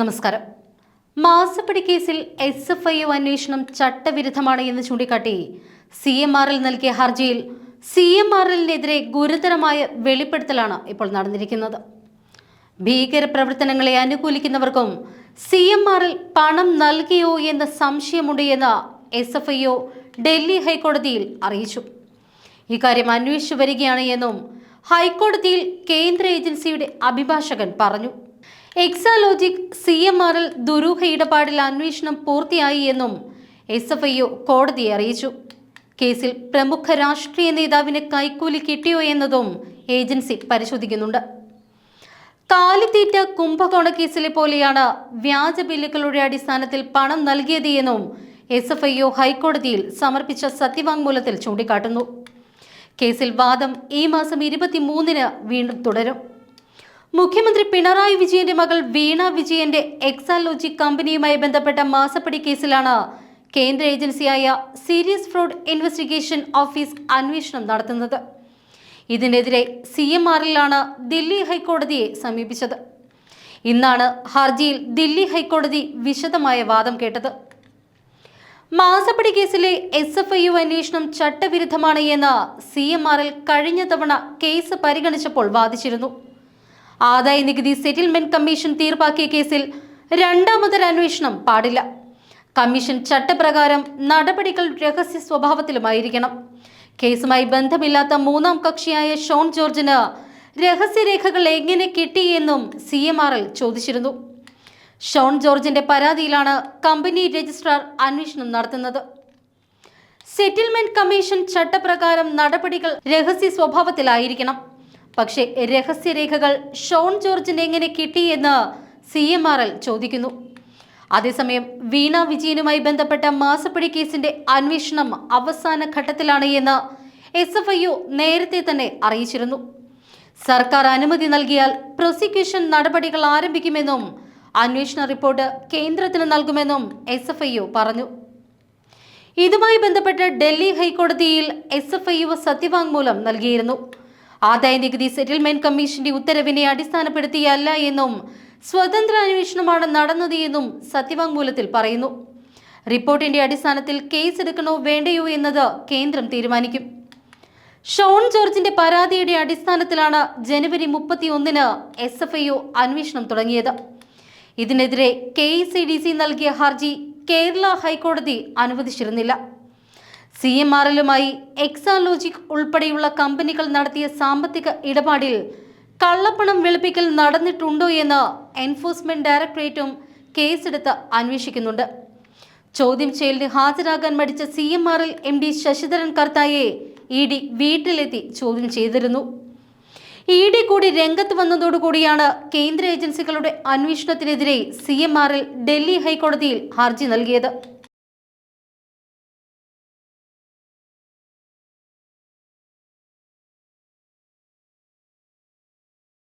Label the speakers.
Speaker 1: നമസ്കാരം. മാസപ്പടി കേസിൽ എസ് എഫ് ഐ അന്വേഷണം ചട്ടവിരുദ്ധമാണ് എന്ന് ചൂണ്ടിക്കാട്ടി സി എം ആറിൽ നൽകിയ ഹർജിയിൽ സി എം ആറിനെതിരെ ഗുരുതരമായ വെളിപ്പെടുത്തലാണ് ഇപ്പോൾ നടന്നിരിക്കുന്നത്. ഭീകര പ്രവർത്തനങ്ങളെ അനുകൂലിക്കുന്നവർക്കും സി എം ആറിൽ പണം നൽകിയോ എന്ന സംശയമുണ്ട് എന്ന് എസ് എഫ് ഐ ഡൽഹി ഹൈക്കോടതിയിൽ അറിയിച്ചു. ഇക്കാര്യം അന്വേഷിച്ചു വരികയാണ് എന്നും ഹൈക്കോടതിയിൽ കേന്ദ്ര ഏജൻസിയുടെ അഭിഭാഷകൻ പറഞ്ഞു. എക്സാലോജിക് സി എം ആറിൽ ദുരൂഹ ഇടപാടിൽ അന്വേഷണം പൂർത്തിയായി എന്നും എസ് എഫ് ഐ കോടതിയെ അറിയിച്ചു. കേസിൽ പ്രമുഖ രാഷ്ട്രീയ നേതാവിന് കൈക്കൂലി കിട്ടിയോ എന്നതും ഏജൻസി പരിശോധിക്കുന്നുണ്ട്. കാലിത്തീറ്റ കുംഭകോണ കേസിലെ പോലെയാണ് വ്യാജ ബില്ലുകളുടെ അടിസ്ഥാനത്തിൽ പണം നൽകിയത് എന്നും എസ് എഫ് ഐ ഹൈക്കോടതിയിൽ സമർപ്പിച്ച സത്യവാങ്മൂലത്തിൽ ചൂണ്ടിക്കാട്ടുന്നു. കേസിൽ വാദം ഈ മാസം ഇരുപത്തിമൂന്നിന് വീണ്ടും തുടരും. മുഖ്യമന്ത്രി പിണറായി വിജയന്റെ മകൾ വീണ വിജയന്റെ എക്സാലോജി കമ്പനിയുമായി ബന്ധപ്പെട്ട മാസപ്പടി കേസിലാണ് കേന്ദ്ര ഏജൻസിയായ സീരിയസ് ഫ്രോഡ് ഇൻവെസ്റ്റിഗേഷൻ ഓഫീസ് അന്വേഷണം നടത്തുന്നത്. ഇതിനെതിരെ സി എം ആറിലാണ് ദില്ലി ഹൈക്കോടതിയെ സമീപിച്ചത്. ഇന്നാണ് ഹർജിയിൽ ദില്ലി ഹൈക്കോടതി വിശദമായ വാദം കേട്ടത്. മാസപ്പടി കേസിലെ എസ് എഫ് ഐ യു അന്വേഷണം ചട്ടവിരുദ്ധമാണ് എന്ന് സി എം ആറിൽ കഴിഞ്ഞ തവണ കേസ് പരിഗണിച്ചപ്പോൾ വാദിച്ചിരുന്നു. ആദായ നികുതി സെറ്റിൽമെന്റ് കമ്മീഷൻ തീർപ്പാക്കിയ കേസിൽ രണ്ടാമതൊരു അന്വേഷണം പാടില്ല. കമ്മീഷൻ ചട്ടപ്രകാരം നടപടികൾ രഹസ്യ സ്വഭാവത്തിലുമായിരിക്കണം. കേസുമായി ബന്ധമില്ലാത്ത മൂന്നാം കക്ഷിയായ ഷോൺ ജോർജിന് രഹസ്യരേഖകൾ എങ്ങനെ കിട്ടിയെന്നും സി എം ആർ എൽ ചോദിച്ചിരുന്നു. ഷോൺ ജോർജിന്റെ പരാതിയിലാണ് കമ്പനി രജിസ്ട്രാർ അന്വേഷണം നടത്തുന്നത്. സെറ്റിൽമെന്റ് കമ്മീഷൻ ചട്ടപ്രകാരം നടപടികൾ രഹസ്യ സ്വഭാവത്തിലായിരിക്കണം. പക്ഷേ രഹസ്യരേഖകൾ ഷോൺ ജോർജിന് എങ്ങനെ കിട്ടിയെന്ന് സി എം ആർ എൽ ചോദിക്കുന്നു. അതേസമയം വീണ വിജയനുമായി ബന്ധപ്പെട്ട മാസപ്പടി കേസിന്റെ അന്വേഷണം അവസാന ഘട്ടത്തിലാണ് എന്ന് എസ് എഫ് ഐ ഒ നേരത്തെ തന്നെ അറിയിച്ചിരുന്നു. സർക്കാർ അനുമതി നൽകിയാൽ പ്രോസിക്യൂഷൻ നടപടികൾ ആരംഭിക്കുമെന്നും അന്വേഷണ റിപ്പോർട്ട് കേന്ദ്രത്തിന് നൽകുമെന്നും എസ് എഫ് ഐ ഒ പറഞ്ഞു. ഇതുമായി ബന്ധപ്പെട്ട് ഡൽഹി ഹൈക്കോടതിയിൽ എസ് എഫ് ഐ ഒ സത്യവാങ്മൂലം നൽകിയിരുന്നു. ആദായ നികുതി സെറ്റിൽമെന്റ് കമ്മീഷന്റെ ഉത്തരവിനെ അടിസ്ഥാനപ്പെടുത്തിയല്ല എന്നും സ്വതന്ത്ര അന്വേഷണമാണ് നടന്നത് എന്നും സത്യവാങ്മൂലത്തിൽ പറയുന്നു. റിപ്പോർട്ടിന്റെ അടിസ്ഥാനത്തിൽ കേസ് എടുക്കണോ വേണ്ടയോ എന്നത് കേന്ദ്രം തീരുമാനിക്കും. ഷോൺ ജോർജിന്റെ പരാതിയുടെ അടിസ്ഥാനത്തിലാണ് ജനുവരി മുപ്പത്തി ഒന്നിന് എസ് എഫ് ഐ അന്വേഷണം തുടങ്ങിയത്. ഇതിനെതിരെ കെ സി ഡി സി നൽകിയ ഹർജി കേരള ഹൈക്കോടതി അനുവദിച്ചിരുന്നില്ല. സി എം ആർ എല്ലുമായി എക്സാലോജിക് ഉൾപ്പെടെയുള്ള കമ്പനികൾ നടത്തിയ സാമ്പത്തിക ഇടപാടിൽ കള്ളപ്പണം വെളുപ്പിക്കൽ നടന്നിട്ടുണ്ടോ എന്ന് എൻഫോഴ്സ്മെന്റ് ഡയറക്ടറേറ്റും കേസെടുത്ത് അന്വേഷിക്കുന്നുണ്ട്. ചോദ്യം ചെയ്യലിന് ഹാജരാകാൻ മടിച്ച C M R L M D Sasidharan കർത്തായെ E D വീട്ടിലെത്തി ചോദ്യം ചെയ്തിരുന്നു. ഇ ഡി കൂടി രംഗത്ത് വന്നതോടുകൂടിയാണ് കേന്ദ്ര ഏജൻസികളുടെ അന്വേഷണത്തിനെതിരെ C M R L Delhi ഹൈക്കോടതിയിൽ ഹർജി നൽകിയത്.